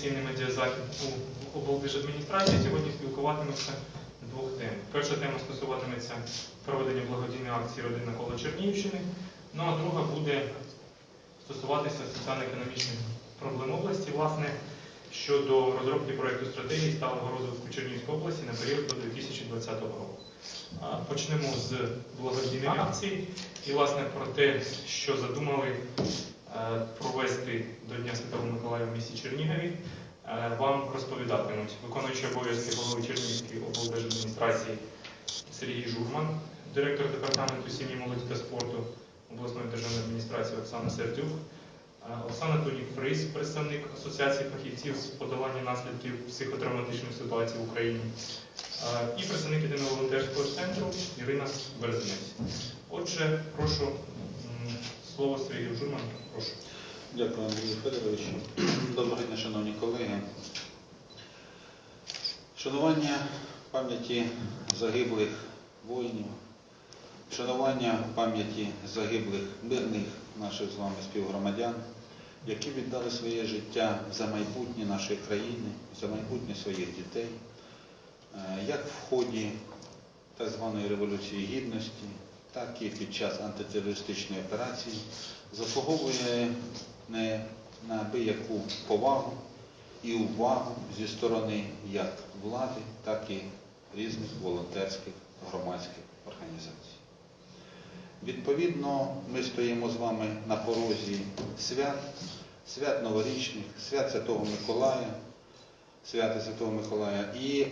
інформаційний медіазахід у облдержадміністрації сьогодні спілкуватимуться з двох тем. Перша тема стосуватиметься проведення благодійної акції Родина коло Чернігівщини. Ну а друга буде стосуватися соціально-економічних проблем області, власне, щодо розробки проєкту стратегії сталого розвитку Чернігівської області на період до 2020 року. Почнемо з благодійної акції і, власне, про те, що задумали провести до Дня Святого Миколая в місті Чернігові, е, вам розповідатимуть виконуючий обов'язки голови Чернігівської облдержадміністрації Сергій Журман, директор департаменту сім'ї, молоді та спорту обласної державної адміністрації Оксана Сердюк, е, Оксана Тунік Фрис, представник Асоціації фахівців з подолання наслідків психотравматичних ситуацій в Україні, е, і представник єдиного волонтерського центру Ірина Березинець. Отже, прошу слово Сергію Журману. Прошу. Дякую, Андрію Федоровичу. Доброго дня, шановні колеги. Шанування пам'яті загиблих воїнів, шанування пам'яті загиблих мирних наших з вами співгромадян, які віддали своє життя за майбутнє нашої країни, за майбутнє своїх дітей, Е, як в ході так званої Революції Гідності, так і під час антитерористичної операції, заслуговує не на абияку повагу і увагу зі сторони як влади, так і різних волонтерських громадських організацій. Відповідно, ми стоїмо з вами на порозі свят, свят новорічних, свят Святого Миколая, свята Святого Миколая і е,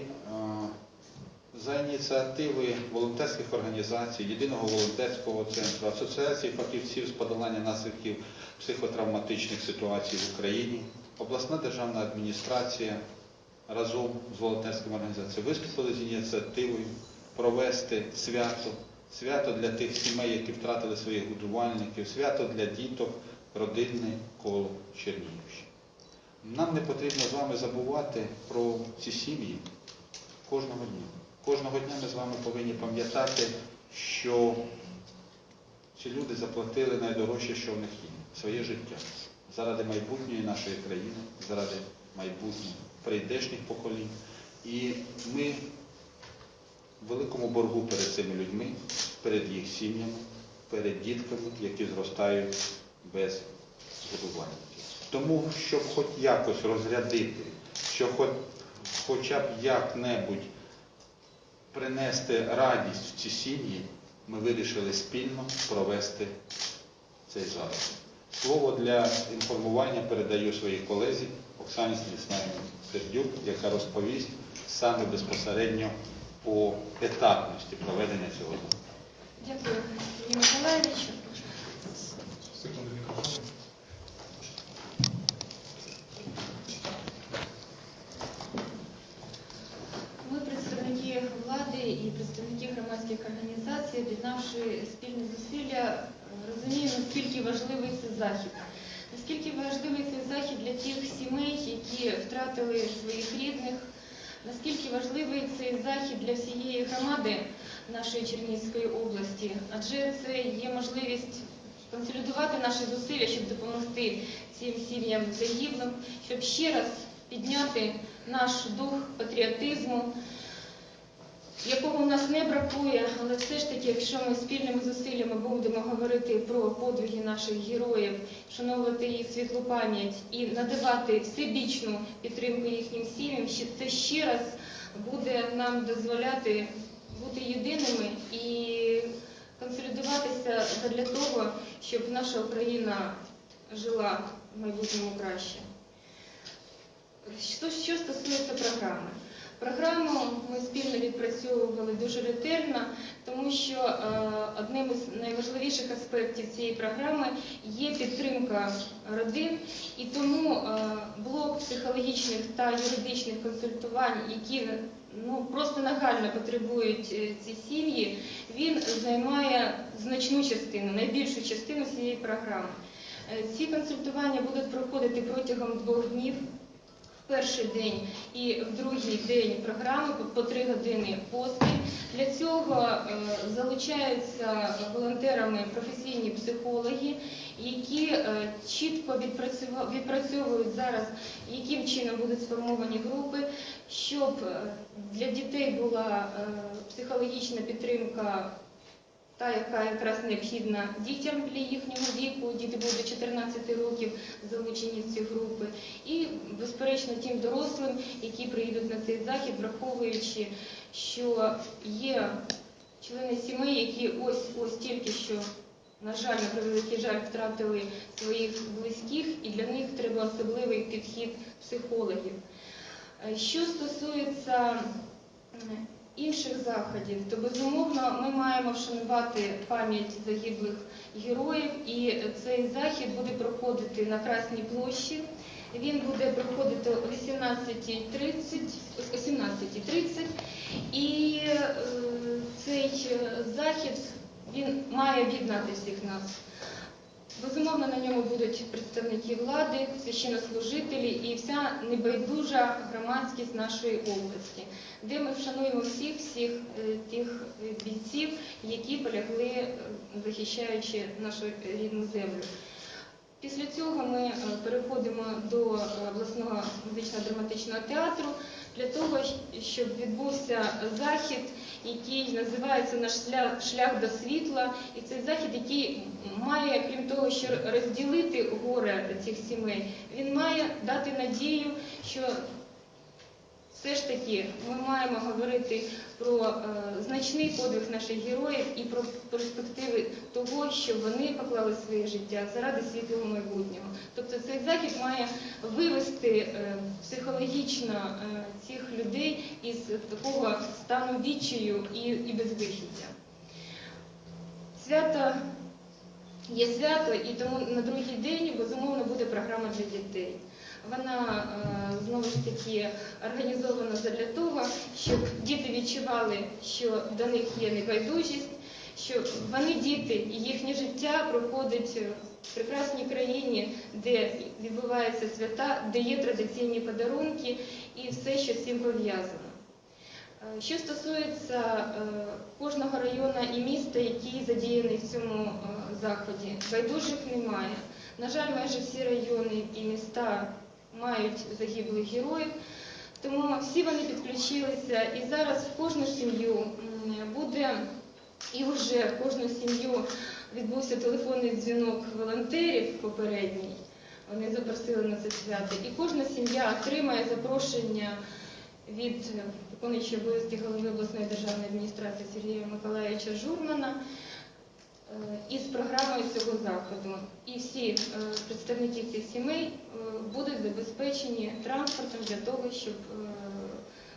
за ініціативи волонтерських організацій, єдиного волонтерського центру, Асоціації фахівців з подолання наслідків психотравматичних ситуацій в Україні, обласна державна адміністрація разом з волонтерськими організаціями виступили з ініціативою провести свято, свято для тих сімей, які втратили своїх годувальників, свято для діток, родинне коло Чернігівщини. Нам не потрібно з вами забувати про ці сім'ї кожного дня. Кожного дня ми з вами повинні пам'ятати, що ці люди заплатили найдорожче, що в них є своє життя заради майбутньої нашої країни, заради майбутніх прийдешніх поколінь. І ми в великому боргу перед цими людьми, перед їх сім'ями, перед дітками, які зростають без годувальників. Тому, щоб хоч якось розрядити, щоб хоч, хоча б як-небудь принести радість в ці сім'ї, ми вирішили спільно провести цей захід. Слово для інформування передаю своїй колезі Оксані Станіславівні Сердюк, яка розповість саме безпосередньо по етапності проведення цього. Дякую, Сергію Миколаївичу. Секунду мікрофон. Ми, представники влади і представники громадських організацій, об'єднавши спільні зусилля, е, розуміємо, наскільки важливий цей захід. Наскільки важливий цей захід для тих сімей, які втратили своїх рідних, наскільки важливий цей захід для всієї громади нашої Чернігівської області, адже це є можливість консолідувати наші зусилля, щоб допомогти цим сім'ям загиблим, щоб ще раз підняти наш дух патріотизму, якого у нас не бракує, але все ж таки, якщо ми спільними зусиллями будемо говорити про подвиги наших героїв, вшановувати їх світлу пам'ять і надавати всебічну підтримку їхнім сім'ям, це ще раз буде нам дозволяти бути єдиними і консолідуватися для того, щоб наша Україна жила в майбутньому краще. Що, що стосується програми. Програму ми спільно відпрацьовували дуже ретельно, тому що е, одним із найважливіших аспектів цієї програми є підтримка родин, і тому е, блок психологічних та юридичних консультувань, які ну, просто нагально потребують е, ці сім'ї, він займає значну частину, найбільшу частину цієї програми. Ці консультування будуть проходити протягом двох днів. Перший день і в другий день програми по- три години поспіль. Для цього е, залучаються волонтерами професійні психологи, які е, чітко відпрацьовують зараз, яким чином будуть сформовані групи, щоб е, для дітей була психологічна підтримка. Та, яка якраз необхідна дітям для їхнього віку, діти будуть до 14 років залучені в ці групи, і, безперечно, тим дорослим, які приїдуть на цей захід, враховуючи, що є члени сімей, які ось ось тільки що, на жаль, на превеликий жаль, втратили своїх близьких, і для них треба особливий підхід психологів. Е, Що стосується інших заходів, то безумовно ми маємо вшанувати пам'ять загиблих героїв, і цей захід буде проходити на Красній площі. Він буде проходити о 18.30, о 17.30 і е, цей е, захід він має об'єднати всіх нас. Безумовно, на ньому будуть представники влади, священнослужителі і вся небайдужа громадськість нашої області, де ми вшануємо всіх всіх е, тих е, бійців, які полягли, е, захищаючи нашу рідну землю. Після цього ми переходимо до обласного музично-драматичного театру для того, щоб відбувся захід, який називається Наш шлях, до світла. І цей захід, який має, крім того, що розділити горе цих сімей, він має дати надію, що все ж таки ми маємо говорити про е, значний подвиг наших героїв і про перспективи того, що вони поклали своє життя заради світлого майбутнього. Тобто цей захід має вивести е, психологічно е, цих людей із такого стану відчаю і, і безвихіддя. Свято є свято, і тому на другий день безумовно буде програма для дітей. Вона е, знову ж таки організована для того, щоб діти відчували, що до них є небайдужість, що вони діти і їхнє життя проходить в прекрасній країні, де відбуваються свята, де є традиційні подарунки і все, що з цим пов'язано. Е, Що стосується е, кожного району і міста, який задіяний в цьому заході, байдужих немає. На жаль, майже всі райони і міста мають загиблих героїв, тому всі вони підключилися і зараз в кожну сім'ю буде і вже в кожну сім'ю відбувся телефонний дзвінок волонтерів попередній. Вони запросили на це свято. І кожна сім'я отримає запрошення від виконуючого обов'язки голови обласної державної адміністрації Сергія Миколаївича Журмана е, із програмою цього заходу. І всі е, представники цих сімей е, будуть забезпечені транспортом для того, щоб е,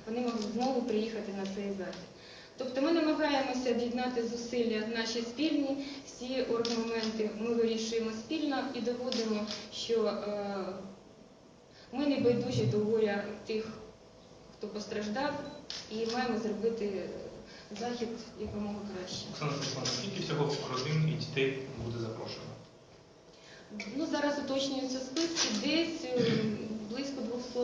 вони могли знову приїхати на цей захід. Тобто ми намагаємося об'єднати зусилля наші спільні, всі оргументи ми вирішуємо спільно і доводимо, що е, ми не байдужі до горя тих, хто постраждав, і маємо зробити захід якомога краще. Оксана Станіславовна, скільки всього родин і дітей буде запрошено? Ну, зараз уточнюються списки, десь е, близько 200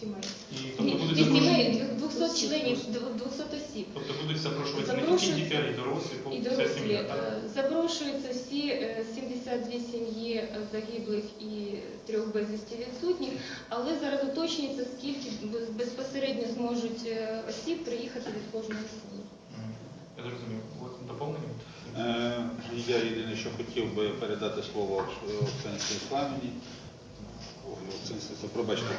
сімей. І Ні, тобто будуть не запрошені, сімей, 200 членів, 200 осіб. тобто будуть запрошуватися не тільки діти, а й дорослі, І вся дорослі сім'я. так? Е, запрошуються всі е, 72 сім'ї е, загиблих і трьох безвісті відсутніх, але зараз уточнюється, скільки без- безпосередньо зможуть е, осіб приїхати від кожної сім'ї. Я зрозумів. От доповнення? Е, Я єдине, що хотів би передати слово Оксані Станіславівні, пробачте.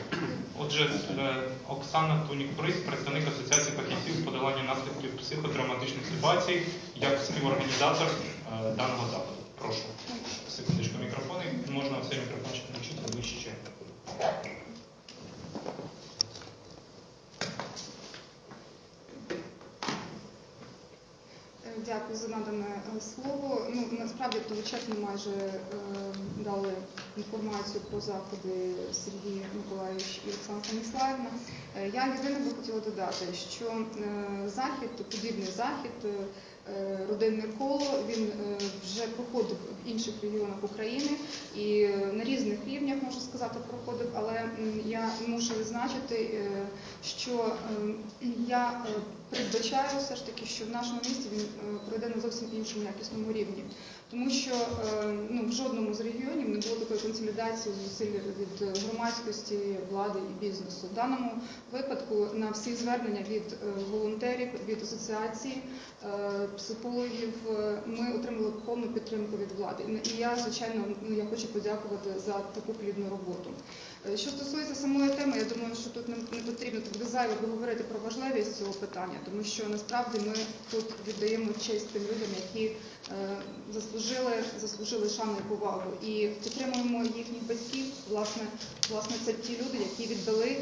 Отже, е, Оксана Тунік-Прис, представник Асоціації фахівців з подолання наслідків психотравматичних ситуацій, як співорганізатор е, даного заходу. Прошу. Секундочку мікрофони. Можна цей мікрофончик включити ближче. Е, Дякую за надане е, слово. Ну насправді то ви чесно майже е, дали інформацію про заходи Сергій Миколаївич і Оксана Станіславівна. Е, Я єдине би хотіла додати, що е, захід, подібний захід, е, родинне коло, він е, вже проходив інших регіонах України і е, на різних рівнях можу сказати проходив. Але я мушу відзначити, е, що е, я е, передбачаю все ж таки, що в нашому місті він пройде на зовсім іншому якісному рівні. Тому що е, ну, в жодному з регіонів не було такої консолідації зусиль від громадськості, влади і бізнесу. В даному випадку на всі звернення від е, волонтерів, від асоціацій, е, психологів е, ми отримали повну підтримку від влади. І я, звичайно, ну, я хочу подякувати за таку плідну роботу. Е, Що стосується самої теми, я думаю, що тут не, потрібно тут зайво говорити про важливість цього питання, тому що насправді ми тут віддаємо честь тим людям, які е, заслужили, заслужили шану і повагу. І підтримуємо їхніх батьків. Власне, власне, це ті люди, які віддали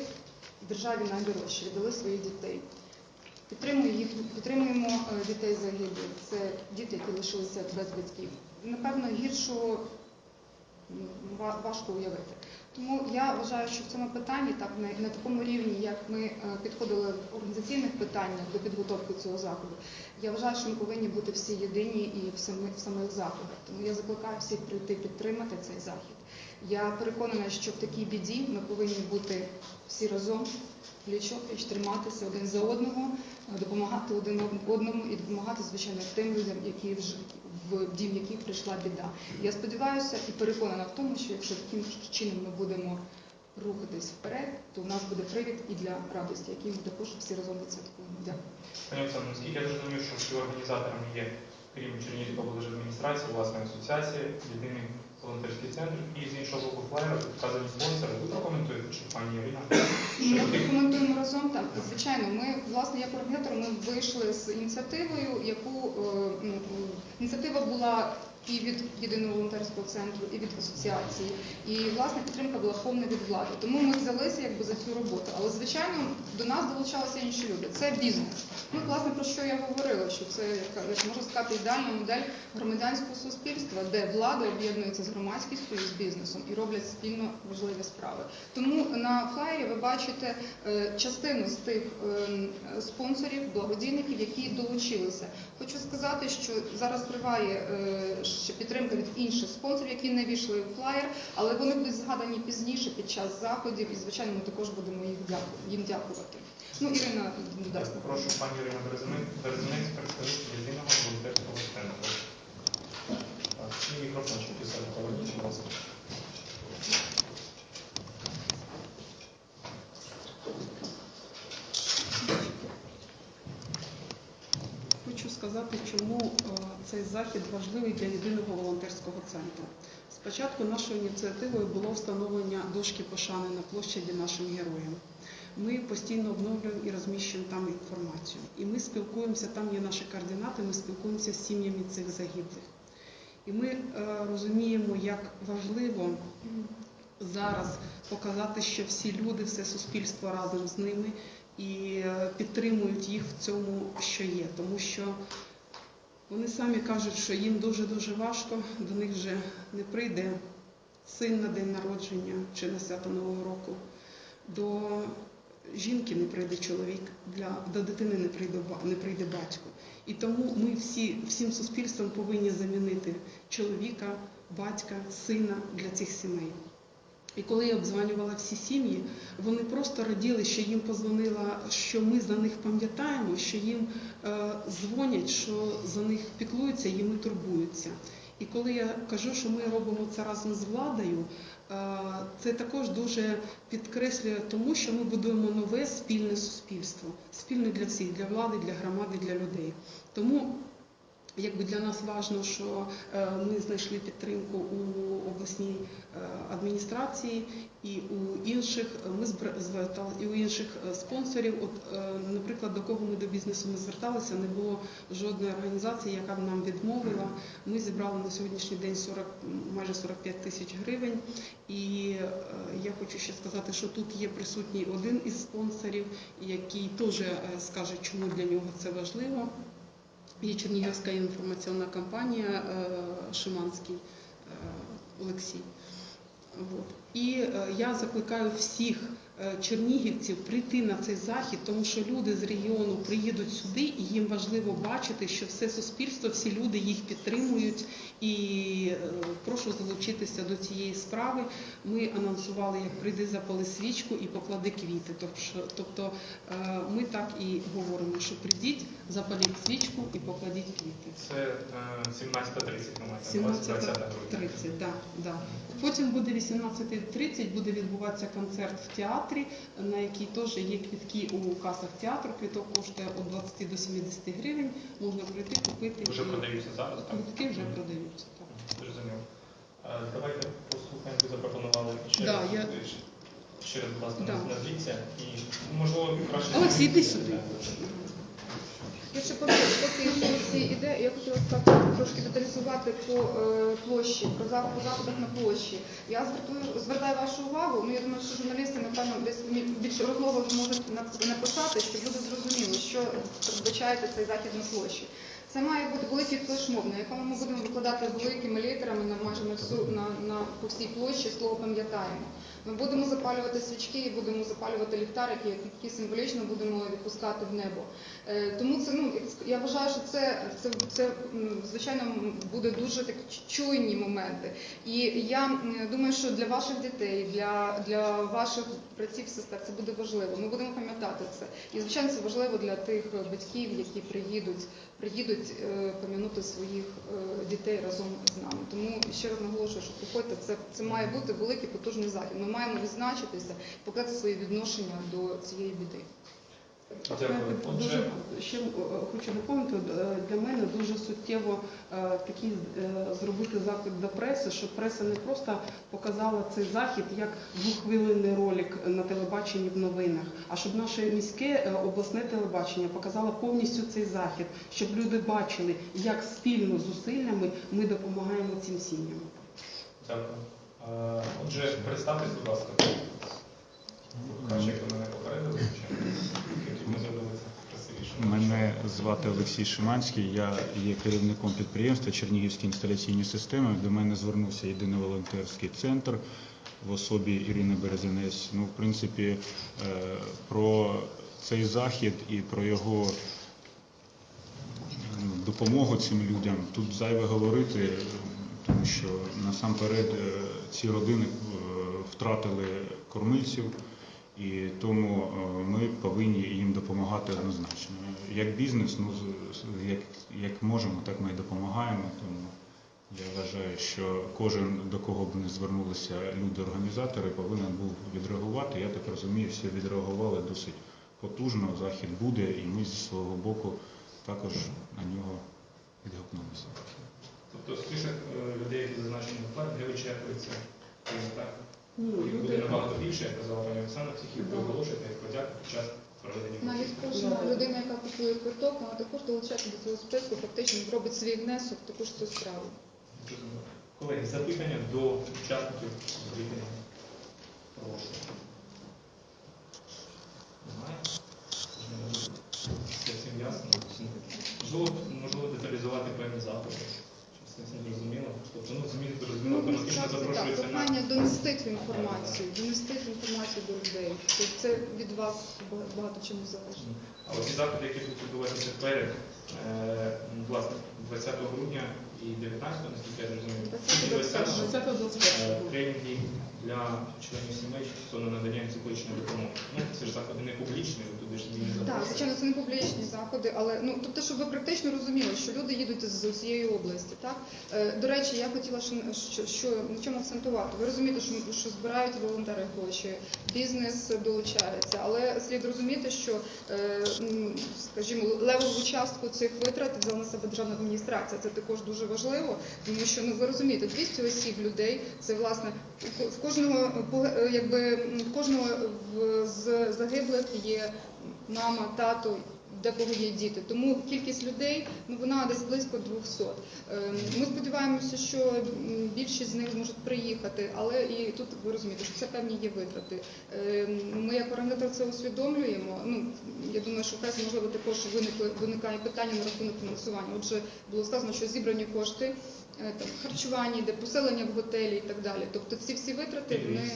державі найдорожче, віддали своїх дітей. Підтримуємо їх, підтримуємо е, дітей загиблих. Це діти, які лишилися без батьків. Напевно, гіршого важко уявити. Тому я вважаю, що в цьому питанні, так на, такому рівні, як ми е, підходили в організаційних питаннях до підготовки цього заходу, я вважаю, що ми повинні бути всі єдині і в самих, в самих заходах. Тому я закликаю всіх прийти підтримати цей захід. Я переконана, що в такій біді ми повинні бути всі разом, пліч-опліч, триматися один за одного, е, допомагати один одному і допомагати, звичайно, тим людям, які вже в дім яких прийшла біда. Я сподіваюся і переконана в тому, що якщо таким чином ми будемо рухатись вперед, то у нас буде привід і для радості, який ми також всі разом відсвяткуємо. Дякую. Пані Оксано, наскільки я зрозумів, що співорганізаторами є, крім Чернігівської облдержадміністрації, власне асоціація, єдиний волонтерський центр і з іншого боку флайера тут вказані спонсори. Ви прокоментуєте, чи пані Ірина? Ми прокоментуємо коментуємо разом так. Звичайно, ми власне як організатор ми вийшли з ініціативою, яку е, ну, ініціатива була і від єдиного волонтерського центру, і від асоціації. І власне підтримка була повна від влади. Тому ми взялися якби за цю роботу. Але звичайно до нас долучалися інші люди. Це бізнес. Ну, власне, про що я говорила, що це як можна сказати ідеальна модель громадянського суспільства, де влада об'єднується з громадськістю і з бізнесом і роблять спільно важливі справи. Тому на флаєрі ви бачите е, частину з тих е, спонсорів, благодійників, які долучилися. Хочу сказати, що зараз триває е, ще підтримка від інших спонсорів, які не війшли у флаєр, але вони будуть згадані пізніше під час заходів, і звичайно, ми також будемо їх дяку- їм дякувати. Ну, Ірина додасть. Прошу пані Ірина Березинець, представник єдиного волонтерського центру. Так, і мікрофончик і себе поверніть, будь ласка. Хочу сказати, чому е, цей захід важливий для єдиного волонтерського центру. Спочатку нашою ініціативою було встановлення дошки пошани на площаді нашим героям. Ми постійно обновлюємо і розміщуємо там інформацію. І ми спілкуємося, там є наші координати, ми спілкуємося з сім'ями цих загиблих. І ми е, розуміємо, як важливо зараз показати, що всі люди, все суспільство разом з ними і е, підтримують їх в цьому, що є. Тому що вони самі кажуть, що їм дуже-дуже важко, до них вже не прийде син на день народження чи на свято Нового року. До жінки не прийде чоловік, для, до дитини не прийде, не прийде батько. І тому ми всі, всім суспільством повинні замінити чоловіка, батька, сина для цих сімей. І коли я обзванювала всі сім'ї, вони просто раділи, що їм позвонила, що ми за них пам'ятаємо, що їм е, дзвонять, що за них піклуються, їми турбуються. І коли я кажу, що ми робимо це разом з владою, е, це також дуже підкреслює тому, що ми будуємо нове спільне суспільство, спільне для всіх, для влади, для громади, для людей. Тому Якби для нас важливо, що е, ми знайшли підтримку у обласній е, адміністрації і у інших е, ми звертали і у інших спонсорів. От, наприклад, до кого ми до бізнесу не зверталися, не було жодної організації, яка б нам відмовила. Ми зібрали на сьогоднішній день 40, майже 45 тисяч гривень. І я хочу ще сказати, що тут є присутній один із спонсорів, який теж скаже, чому для нього це важливо. Є Чернігівська інформаційна компанія е, Шиманський е, Олексій. І е, я закликаю всіх чернігівців прийти на цей захід, тому що люди з регіону приїдуть сюди, і їм важливо бачити, що все суспільство, всі люди їх підтримують. І е, прошу залучитися до цієї справи. Ми анонсували, як прийди запали свічку і поклади квіти. Тобто, е, ми так і говоримо, що прийдіть, запаліть свічку і покладіть квіти. Це е, 17.30 ми маємо, 20 грудня. 17.30, да, да. Потім буде 18.30, буде відбуватися концерт в театрі, на якій теж є квітки у касах театру. Квіток коштує від 20 до 70 гривень. Можна прийти купити. Вже і продаються зараз, так? Квитки вже продаються. Так. Зрозуміло. Е, Давайте послухаємо, ви запропонували ще Да, раз. я- Ще раз, будь ласка, Да. назвіться і можливо краще. Олексій, йди сюди. Я ще поки ці ідеї, я хотіла сказати трошки деталізувати по е, площі, по заходах на площі. Я звертую звертаю вашу увагу. Ну я думаю, що журналісти напевно десь більш розлого зможуть написати, щоб люди зрозуміли, що передбачається цей захід на площі. Це має бути великий флешмоб, на якому ми будемо викладати великими літерами на майже на всю на, на по всій площі слово пам'ятаємо. Ми будемо запалювати свічки і будемо запалювати ліхтарики, які символічно будемо відпускати в небо. Е, Тому це ну я вважаю, що це, це, це звичайно буде дуже так чуйні моменти. І я думаю, що для ваших дітей, для, для ваших братів, сестер це буде важливо. Ми будемо пам'ятати це. І звичайно, це важливо для тих батьків, які приїдуть, приїдуть е, пом'янути своїх е, дітей разом з нами. Тому ще раз наголошую, що приходьте, це, це має бути великий потужний захід. Маємо відзначитися, показати своє відношення до цієї біди. Дякую. Дуже ще е, хочу доповнити е, для мене дуже суттєво е, такий е, зробити заклик до преси, щоб преса не просто показала цей захід як двохвилинний ролик на телебаченні в новинах, а щоб наше міське е, обласне телебачення показало повністю цей захід, щоб люди бачили, як спільно зусиллями ми допомагаємо цим сім'ям. Дякую. Е, Отже, представтесь, будь ласка. Краще, як мене попередили. Мене звати Олексій Шиманський, я є керівником підприємства Чернігівські інсталяційні системи. До мене звернувся єдиний волонтерський центр в особі Ірини Березинець. Ну, в принципі, е, про цей захід і про його ну, допомогу цим людям тут зайве говорити, е, тому що насамперед е, ці родини е, втратили кормильців. І тому е, ми повинні їм допомагати однозначно. Як бізнес, ну як, як можемо, так ми і допомагаємо. Тому я вважаю, що кожен до кого б не звернулися люди-організатори, повинен був відреагувати. Я так розумію, всі відреагували досить потужно. Захід буде, і ми зі свого боку також на нього відгукнулися. Тобто список е, людей, які зазначені в плані, не вичерпується. Так? Ну, Їх буде набагато більше, як казала пані Оксана, всіх їх оголошуєте як подяку під час проведення. Навіть кожна людина, яка купує квиток, вона також долучається до цього списку, фактично зробить свій внесок також ж цю справу. Колеги, запитання до учасників брифінгу. Прошу. Немає? Все всім ясно? Можливо, можливо деталізувати певні заходи. Чи все це зрозуміло? Тобто, ну, змін зрозуміло, Можна певно, ті, що сказати, так, запрошуються на... прохання донести цю інформацію, донести інформацію до людей. Тобто Це від вас багато чому залежить. А оці заходи, які будуть відбуватися перед, власне, 20 грудня і 19, наскільки я зрозумів, 20, 20 20-21 Е, тренінги для членів сімей стосовно надання психологічної допомоги. Ну, це ж заходи не публічні, туди ж не Так, звичайно, це не публічні заходи, але ну тобто, щоб ви практично розуміли, що люди їдуть з усієї області. Так е, до речі, я хотіла що, що, що на чому акцентувати. Ви розумієте, що, що збирають волонтери гроші, бізнес долучається, але слід розуміти, що е, скажімо, левову частку цих витрат взяла на себе державна адміністрація. Це також дуже важливо, тому що ну ви розумієте, 200 осіб людей це власне в кожного якби в кожного з загиблих є мама, тато, в декого є діти. Тому кількість людей ну вона десь близько 200. Ем, Ми сподіваємося, що більшість з них зможуть приїхати, але і тут ви розумієте, що це певні є витрати. Ем, Ми як організатор це усвідомлюємо. Ну я думаю, що пресі можливо також виникли виникає питання на рахунок фінансування. Отже, було сказано, що зібрані кошти е, там, харчування, йде поселення в готелі і так далі. Тобто ці всі витрати вони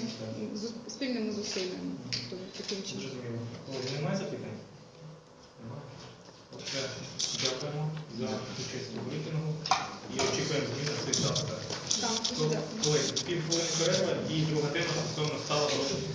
з- спільними зусиллями. Тобто, таким чином. Немає запитань? Немає. Дякуємо за участь у брифінгу і очікуємо зміни на цей завтра. Так, пів хвилини Колеги, перерва і друга тема стосовно стала розвитку.